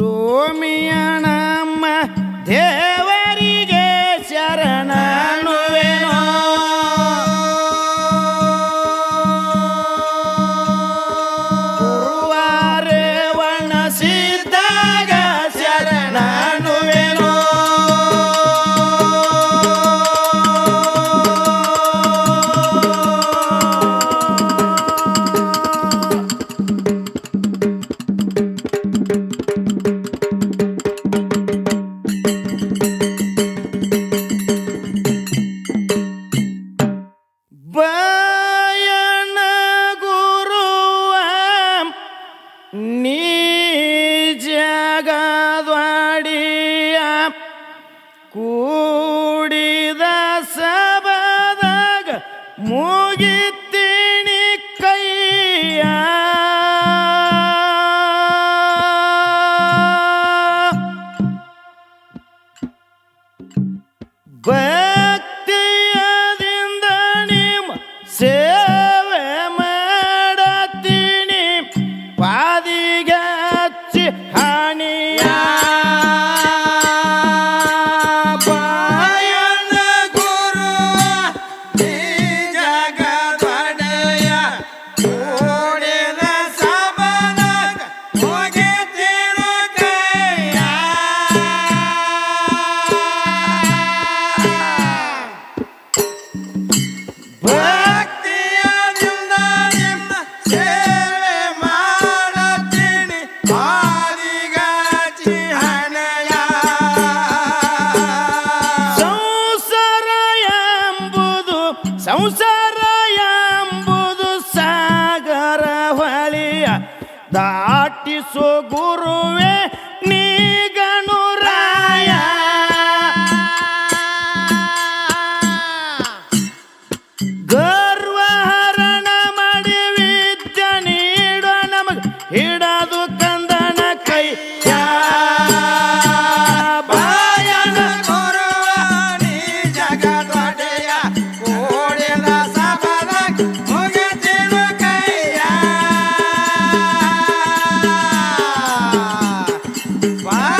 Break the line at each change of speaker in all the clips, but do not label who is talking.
ಸೋಮಿಯ ನಮ್ಮ ದೇ ಮುಗಿತೀನಿ ಕೈಯ ಬೇ ದಾಟಿಸೋ ಗುರುವೇ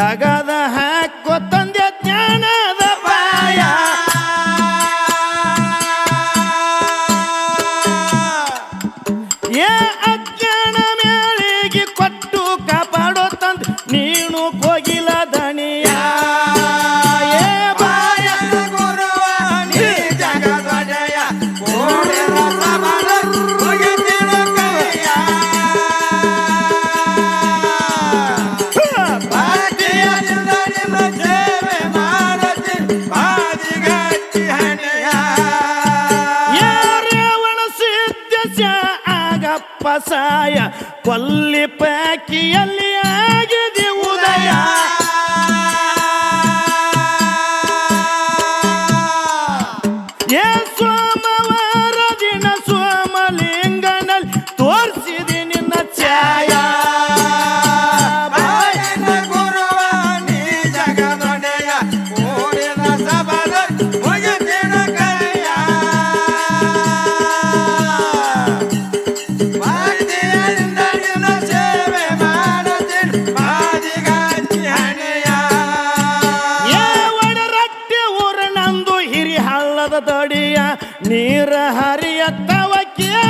ತಗದ ಹಾಕೋ ತಂದೆ ಜ್ಞಾನದ ಪಾಯ. ಏ ಸಾಯ ಕೊಲ್ಲಿ ಪ್ಯಾಕಿಯಲ್ಲಿ ಆಗಿದೆ ಉದಯ. ಸೋಮವಾರ ದಿನ ಸೋಮಲಿಂಗನಲ್ಲಿ ತೋರಿಸಿದೆ ನಿನ್ನ ಛಾಯ. ನೀರ ಹರಿಯತ್ತವ ಕೇಳ.